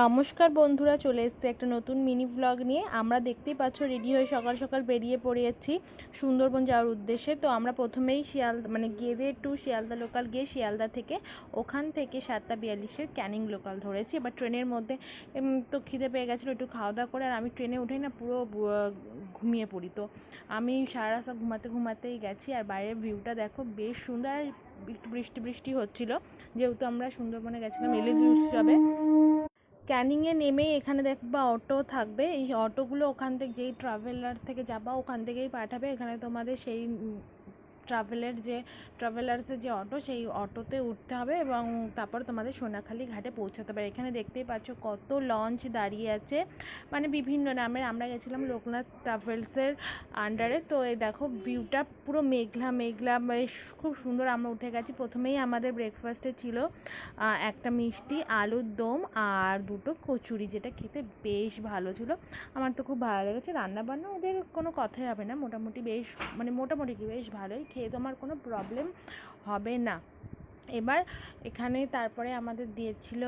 নমস্কার বন্ধুরা, চলে এসছে একটা নতুন মিনি ভ্লগ নিয়ে। আমরা দেখতেই পাচ্ছ রেডি হয়ে সকাল সকাল বেরিয়ে পড়েছি সুন্দরবন যাওয়ার উদ্দেশ্যে। তো আমরা প্রথমেই শিয়াল মানে গেদে টু শিয়ালদা লোকাল গিয়ে শিয়ালদা থেকে ওখান থেকে সাতটা বিয়াল্লিশের ক্যানিং লোকাল ধরেছি। এবার ট্রেনের মধ্যে তো খিদে পেয়ে গেছিল একটু খাওয়া দাওয়া করে। আর আমি ট্রেনে উঠেই না পুরো ঘুমিয়ে পড়ি। তো আমি সারা রাস্তা ঘুমাতে ঘুমাতেই গেছি। আর বাইরের ভিউটা দেখো বেশ সুন্দর। একটু বৃষ্টি বৃষ্টি হচ্ছিল। যেহেতু আমরা সুন্দরবনে গেছিলাম এলিজি উৎসবে। ক্যানিংয়ে নেমেই এখানে দেখবা অটো থাকবে। এই অটোগুলো ওখান থেকে যেই ট্রাভেলার থেকে যাবা, ওখান থেকেই পাঠাবে। এখানে তোমাদের সেই ট্রাভেলের যে ট্রাভেলার্সের যে অটো সেই অটোতে উঠতে হবে এবং তারপর তোমাদের সোনাখালি ঘাটে পৌঁছাতে হবে। এখানে দেখতেই পাচ্ছ কত লঞ্চ দাঁড়িয়ে আছে। মানে বিভিন্ন নামের, আমরা গেছিলাম লোকনাথ ট্রাভেলসের আন্ডারে তো এই দেখো ভিউটা পুরো মেঘলা মেঘলা, বেশ খুব সুন্দর আমরা উঠে গেছি। প্রথমেই আমাদের ব্রেকফাস্টে ছিল একটা মিষ্টি, আলুর দম আর দুটো কচুরি, যেটা খেতে বেশ ভালো ছিল। আমার তো খুব ভালো লেগেছে। রান্না বান্না ওদের কোনো কথাই হবে না। মোটামুটি বেশ মানে মোটামুটি কি, বেশ ভালোই খেয়ে তোমার কোনো প্রবলেম হবে না। এবার এখানে তারপরে আমাদের দিয়েছিল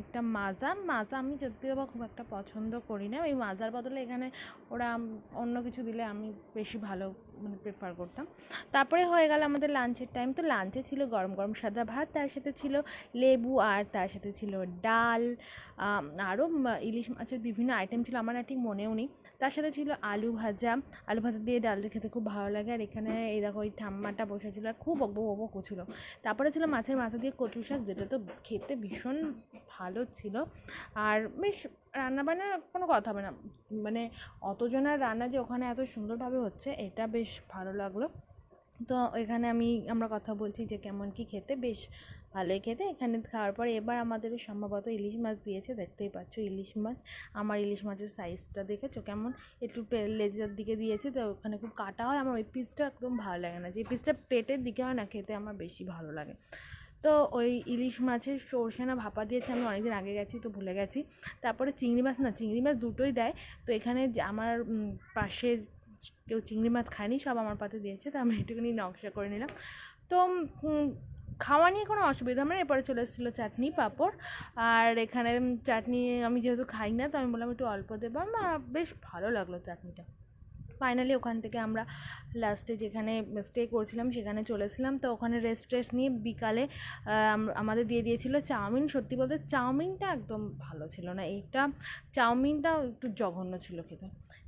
একটা মাজা। মাজা আমি যদিও বা খুব একটা পছন্দ করি না। ওই মাজার বদলে এখানে ওরা অন্য কিছু দিলে আমি বেশি ভালো মানে প্রেফার করতাম। তারপরে হয়ে গেল আমাদের লাঞ্চের টাইম তো লাঞ্চে ছিল গরম গরম সাদা ভাত, তার সাথে ছিল লেবু আর তার সাথে ছিল ডাল আরও ইলিশ মাছের বিভিন্ন আইটেম ছিল। আমার ঠিক মনেও নেই। তার সাথে ছিল আলু ভাজা। আলু ভাজা দিয়ে ডাল খেতে খুব ভালো লাগে। আর এখানে এই দেখো ওই ঠাম্মাটা বসেছিল। আর খুব বকবো বকবো করছিল। তারপরে ছিল মাছের মাথা দিয়ে কচু শাক, যেটা তো খেতে ভীষণ ভালো ছিল। আর বেশ রান্নাবান্না কোনো কথা হবে না। মানে অতজনের রান্না যে ওখানে এত সুন্দরভাবে হচ্ছে, এটা বেশ ভালো লাগল। তো এখানে আমি, আমরা কথা বলছি যে কেমন কি খেতে, বেশ ভালোই খেতে। এখানে খাওয়ার পর এবার আমাদের সম্ভবত ইলিশ মাছ দিয়েছে, দেখতেই পাচ্ছ ইলিশ মাছ। আমার ইলিশ মাছের সাইজটা দেখেছ কেমন? একটু লেজের দিকে দিয়েছে, তো ওখানে খুব কাটা হয়। আমার ওই পিসটা একদম ভালো লাগে না। যে পিসটা পেটের দিকে হয় না, খেতে আমার বেশি ভালো লাগে। তো ওই ইলিশ মাছের সর্ষে না ভাপা দিয়েছে, আমি অনেকদিন আগে গেছি, তো ভুলে গেছি। তারপরে চিংড়ি মাছ না, চিংড়ি মাছ দুটোই দেয়। তো এখানে আমার পাশে কেউ চিংড়ি মাছ খায়নি, সব আমার পাতে দিয়েছে, তো আমি একটুখানি নকশা করে নিলাম। তো খাওয়া নিয়ে কোনো অসুবিধা না, এরপরে চলে এসেছিল চাটনি, পাঁপড়, আর এখানে চাটনি আমি যেহেতু খাই না, তো আমি বললাম একটু অল্প দেবো বেশ ভালো লাগল চাটনিটা। ফাইনালি ওখান থেকে আমরা লাস্টে যেখানে স্টে করছিলাম, সেখানে চলেছিলাম তো ওখানে রেস্ট টেস্ট নিয়ে বিকালে আমাদের দিয়ে দিয়েছিল চাউমিন। সত্যি বলতে চাউমিনটা একদম ভালো ছিল না। এইটা চাউমিনটা একটু জঘন্য ছিল খেতে।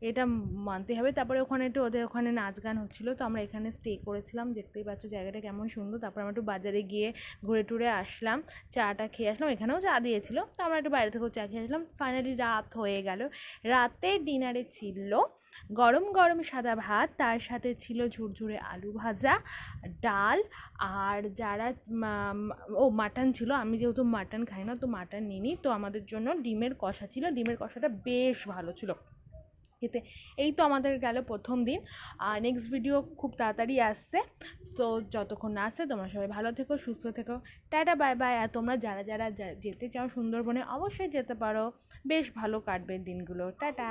এটা মানতে হবে। তারপরে ওখানে একটু ওদের ওখানে নাচ গান হচ্ছিল। তো আমরা এখানে স্টে করেছিলাম। দেখতেই পাচ্ছ জায়গাটা কেমন সুন্দর। তারপর আমরা একটু বাজারে গিয়ে ঘুরে টুরে আসলাম। চাটা খেয়ে আসলাম। এখানেও চা দিয়েছিল। তো আমরা একটু বাইরে থেকেও চা খেয়ে আসলাম। ফাইনালি রাত হয়ে গেল। রাতে ডিনারে ছিল গরম গরম সাদা ভাত, তার সাথে ছিল ঝুরঝুরে আলু ভাজা, ডাল, আর যারা ও মাটন ছিল, আমি যেহেতু মাটন খাই না, তো মাটন নিইনি, তো আমাদের জন্য ডিমের কষা ছিল, ডিমের কষাটা বেশ ভালো ছিল। খেতে এই তো আমাদের গেল প্রথম দিন, আর নেক্সট ভিডিও খুব তাড়াতাড়ি আসছে, তো যতক্ষণ না আসছে, তোমরা সবাই ভালো থেকো, সুস্থ থেকো, টাটা বাই বাই আর তোমরা যারা যারা যেতে চাও সুন্দরবনে, অবশ্যই যেতে পারো। বেশ ভালো কাটবে দিনগুলো। টাটা!